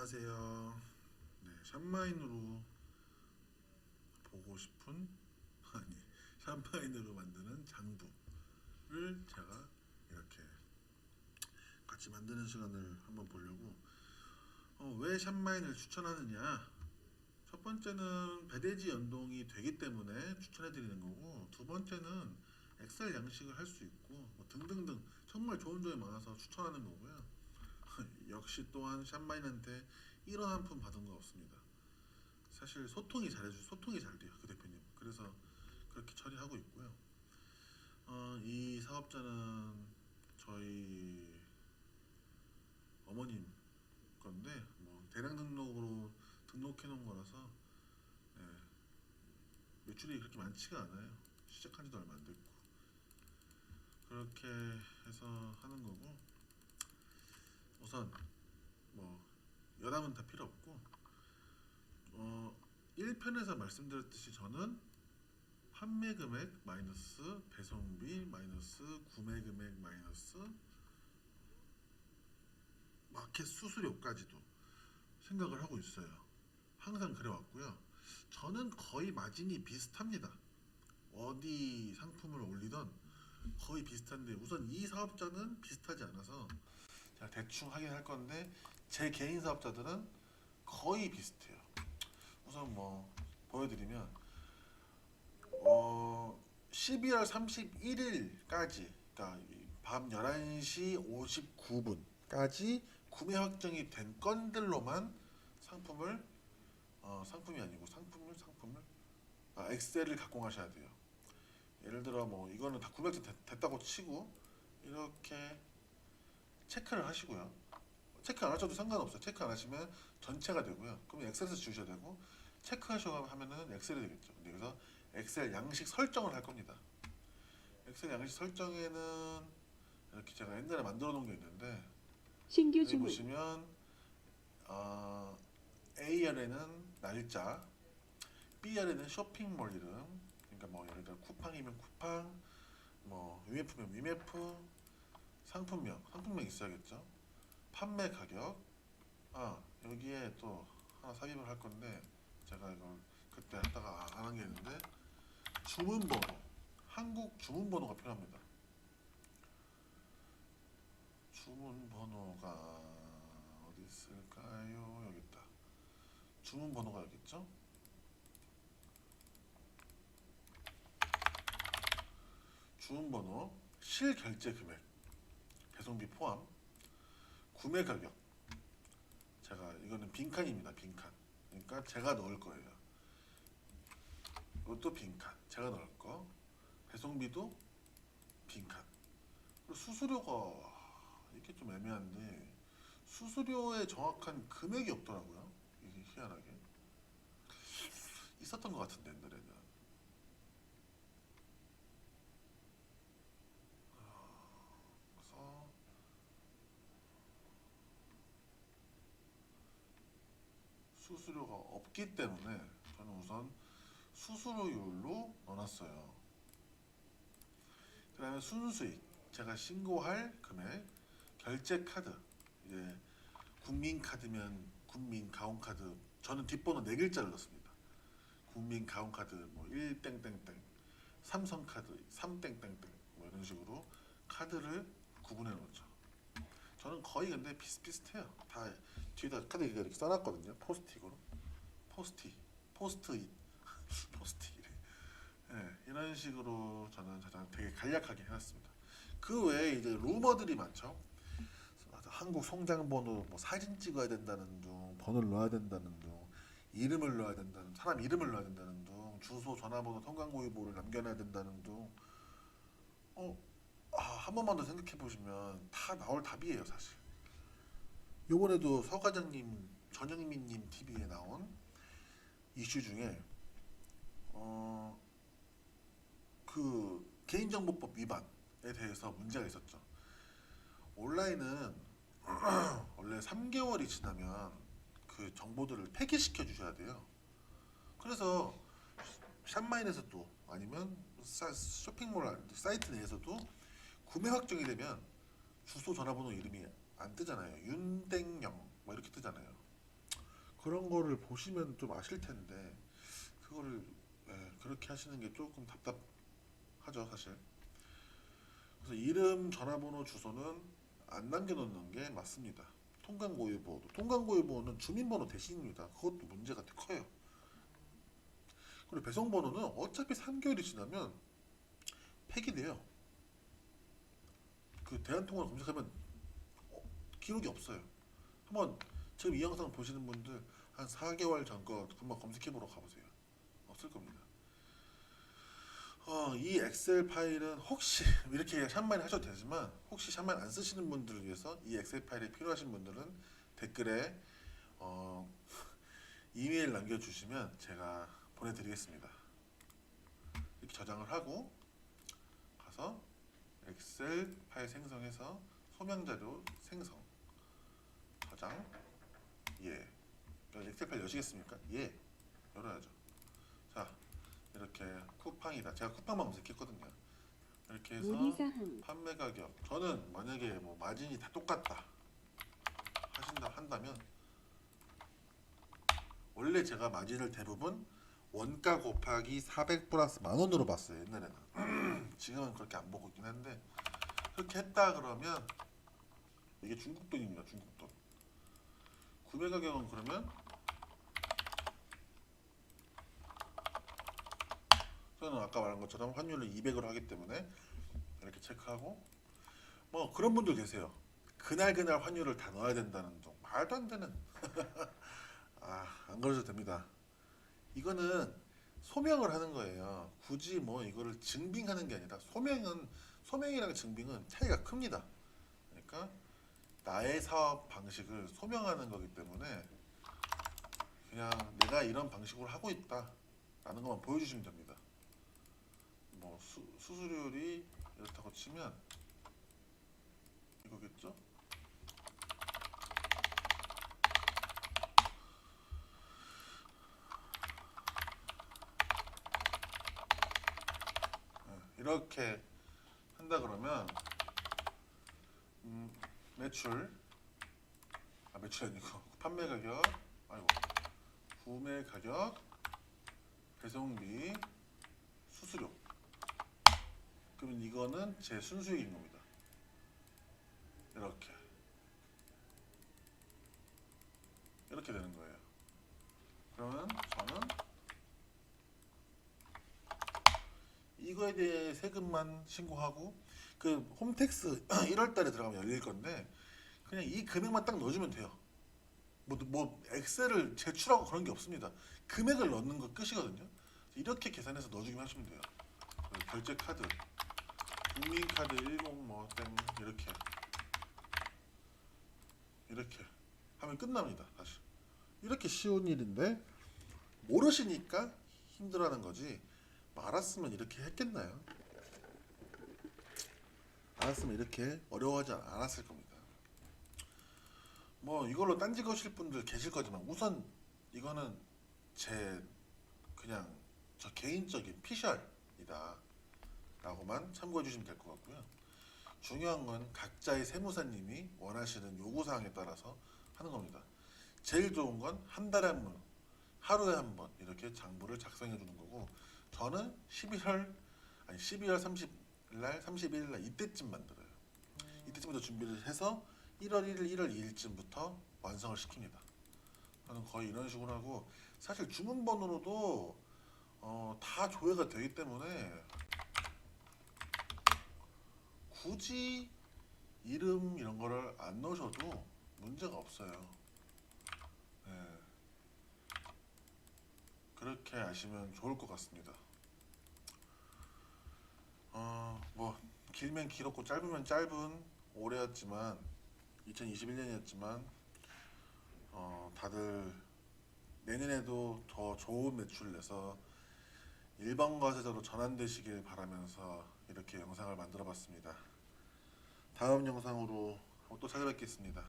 안녕하세요. 네, 샴마인으로 보고 싶은 아니 샴마인으로 만드는 장부를 제가 이렇게 같이 만드는 시간을 한번 보려고 어, 왜 샴마인을 추천하느냐? 첫 번째는 배대지 연동이 되기 때문에 추천해 드리는 거고 두 번째는 엑셀 양식을 할 수 있고 뭐 등등등 정말 좋은 점이 많아서 추천하는 거고요. 역시 또한 샴마인한테 이런 한 푼 받은 거 없습니다. 사실 소통이 잘해주 소통이 잘 돼요 그 대표님. 그래서 그렇게 처리하고 있고요. 어, 이 사업자는 저희 어머님 건데 뭐 대량 등록으로 등록해 놓은 거라서 예, 매출이 그렇게 많지가 않아요. 시작한 지도 얼마 안 됐고 그렇게 해서 하는 거고 우선 뭐 여담은 다 필요 없고 어 1편에서 말씀드렸듯이 저는 판매 금액 마이너스 배송비 마이너스 구매 금액 마이너스 마켓 수수료까지도 생각을 하고 있어요. 항상 그래 왔고요. 저는 거의 마진이 비슷합니다. 어디 상품을 올리던 거의 비슷한데 우선 이 사업자는 비슷하지 않아서 제가 대충 하긴 할 건데 제 개인 사업자들은 거의 비슷해요. 우선 뭐 보여드리면 어 12월 31일까지 그러니까 이밤 11시 59분까지 구매 확정이 된 건들로만 상품을 어, 상품이 아니고 상품을 상품을 아, 엑셀을 가공하셔야 돼요. 예를 들어 뭐 이거는 다 구매 확정 됐- 됐다고 치고 이렇게 체크를 하시고요. 체크 안 하셔도 상관없어요. 체크 안 하시면 전체가 되고요. 그럼 엑셀에서 지우셔야 되고 체크하셔 하면은 엑셀이 되겠죠. 근데 여기서 엑셀 양식 설정을 할 겁니다. 엑셀 양식 설정에는 이렇게 제가 옛날에 만들어 놓은 게 있는데 신규 주문 보시면 어, A열에는 날짜, B열에는 쇼핑몰 이름, 그러니까 뭐 예를 들어 쿠팡이면 쿠팡, 뭐 위메프면 위메프, 상품명, 상품명 있어야겠죠. 판매 가격, 아 여기에 또 하나 삽입을 할 건데 제가 이걸 그때 하다가 안 한 게 있는데 주문 번호, 한국 주문 번호가 필요합니다. 주문 번호가 어디 있을까요? 여기 있다. 주문 번호가 여기 있죠? 주문 번호, 실결제 금액, 배송비 포함, 구매 가격. 제가 이거는 빈칸입니다. 빈칸. 그러니까 제가 넣을 거예요. 이것도 빈칸. 제가 넣을 거. 배송비도 빈칸. 수수료가 이게 좀 애매한데 수수료의 정확한 금액이 없더라고요. 이게 희한하게 있었던 것 같은데 옛날에는. 아, 그래서 수수료가 없기 때문에 저는 우선 수수료율로 넣어놨어요. 그 다음에 순수익 제가 신고할 금액 결제 카드 이제 국민 카드면 국민 가온 카드 저는 뒷번호 네 글자를 넣습니다. 국민 가온 카드 뭐 1 땡땡땡 삼성 카드 3 땡땡땡 뭐 이런 식으로 카드를 구분해 놓죠. 저는 거의 근데 비슷비슷해요. 다 뒤에다 카드 이렇게 써놨거든요. 포스틱으로 포스티 포스트잇 포스트잇 네, 이런 식으로 저는 가장 되게 간략하게 해놨습니다. 그 외에 이제 루머들이 많죠. 한국 송장번호, 뭐 사진 찍어야 된다는 둥, 번호를 넣어야 된다는 둥, 이름을 넣어야 된다는 사람 이름을 넣어야 된다는 둥, 주소, 전화번호, 통관고의보를 남겨놔야 된다는 둥. 어, 아, 한 번만 더 생각해 보시면 다 나올 답이에요, 사실. 요번에도 서 과장님, 전영민님 TV에 나온 이슈 중에 어. 그 개인정보법 위반에 대해서 문제가 있었죠. 온라인은 원래 3개월이 지나면 그 정보들을 폐기시켜 주셔야 돼요. 그래서 샵마인에서도 아니면 사- 쇼핑몰 사이트 내에서도 구매 확정이 되면 주소 전화번호 이름이 안 뜨잖아요. 윤땡영 뭐 이렇게 뜨잖아요. 그런 거를 보시면 좀 아실 텐데 그거를 예, 그렇게 하시는 게 조금 답답하죠 사실. 그래서 이름, 전화번호, 주소는 안 남겨놓는 게 맞습니다. 통관고유보호도 통관고유보호는 주민번호 대신입니다. 그것도 문제가 되게 커요. 그리고 배송번호는 어차피 3개월이 지나면 폐기돼요. 그 대한통화를 검색하면 어, 기록이 없어요. 한번 지금 이 영상 보시는 분들 한 4개월 전거 한번 검색해보러 가보세요. 없을 겁니다. 어, 이 엑셀 파일은 혹시 이렇게 샵만 하셔도 되지만 혹시 샵만 안 쓰시는 분들을 위해서 이 엑셀 파일이 필요하신 분들은 댓글에 어, 이메일 남겨주시면 제가 보내드리겠습니다. 이렇게 저장을 하고 가서 엑셀 파일 생성해서 소명 자료 생성 저장 예 엑셀 파일 여시겠습니까? 예 열어야죠. 자 이렇게 쿠팡이다. 제가 쿠팡만 검색했거든요. 이렇게 해서 판매 가격 저는 만약에 뭐 마진이 다 똑같다 하신다 한다면 원래 제가 마진을 대부분 원가 곱하기 400 플러스 만 원으로 봤어요 옛날에는 지금은 그렇게 안 보고 있긴 한데 그렇게 했다 그러면 이게 중국 돈입니다 중국 돈 구매 가격은 그러면 저는 아까 말한 것처럼 환율을 200으로 하기 때문에 이렇게 체크하고 뭐 그런 분들 계세요. 그날 그날 환율을 다 넣어야 된다는 둥 말도 안 되는 아 안 그러셔도 됩니다. 이거는 소명을 하는 거예요. 굳이 뭐 이거를 증빙하는 게 아니라 소명은 소명이랑 증빙은 차이가 큽니다. 그러니까 나의 사업 방식을 소명하는 거기 때문에 그냥 내가 이런 방식으로 하고 있다 라는 것만 보여주시면 됩니다. 뭐 수, 수수료율이 이렇다고 치면 이거겠죠? 네, 이렇게 한다 그러면 음, 매출 아 매출 아니고 판매 가격 아이고 구매 가격 배송비 수수료 그러면 이거는 제 순수익인 겁니다. 이렇게 이렇게 되는 거예요. 그러면 저는 이거에 대해 세금만 신고하고 그 홈택스 1월 달에 들어가면 열릴 건데 그냥 이 금액만 딱 넣어주면 돼요. 뭐, 뭐 엑셀을 제출하고 그런 게 없습니다. 금액을 넣는 거 끝이거든요. 이렇게 계산해서 넣어주기만 하시면 돼요. 그리고 결제 카드 국민카드 10뭐땡 이렇게 이렇게 하면 끝납니다 사실 이렇게 쉬운 일인데 모르시니까 힘들어하는 거지 뭐 알았으면 이렇게 했겠나요? 알았으면 이렇게 어려워하지 않- 않았을 겁니다 뭐 이걸로 딴지 거실 분들 계실 거지만 우선 이거는 제 그냥 저 개인적인 피셜이다 라고만 참고해 주시면 될 것 같고요. 중요한 건 각자의 세무사님이 원하시는 요구사항에 따라서 하는 겁니다. 제일 좋은 건 한 달에 한 번, 하루에 한 번 이렇게 장부를 작성해 주는 거고 저는 11월 아니 12월 30일 날 31일 날 이때쯤 만들어요. 이때쯤부터 준비를 해서 1월 1일, 1월 2일쯤부터 완성을 시킵니다. 저는 거의 이런 식으로 하고 사실 주문번호로도 어, 다 조회가 되기 때문에 굳이 이름 이런 거를 안 넣으셔도 문제가 없어요. 네. 그렇게 아시면 좋을 것 같습니다. 어, 뭐 길면 길었고 짧으면 짧은 올해였지만 2021년이었지만 어, 다들 내년에도 더 좋은 매출 내서 일반 과세자로 전환되시길 바라면서 이렇게 영상을 만들어 봤습니다. 다음 영상으로 또 찾아뵙겠습니다.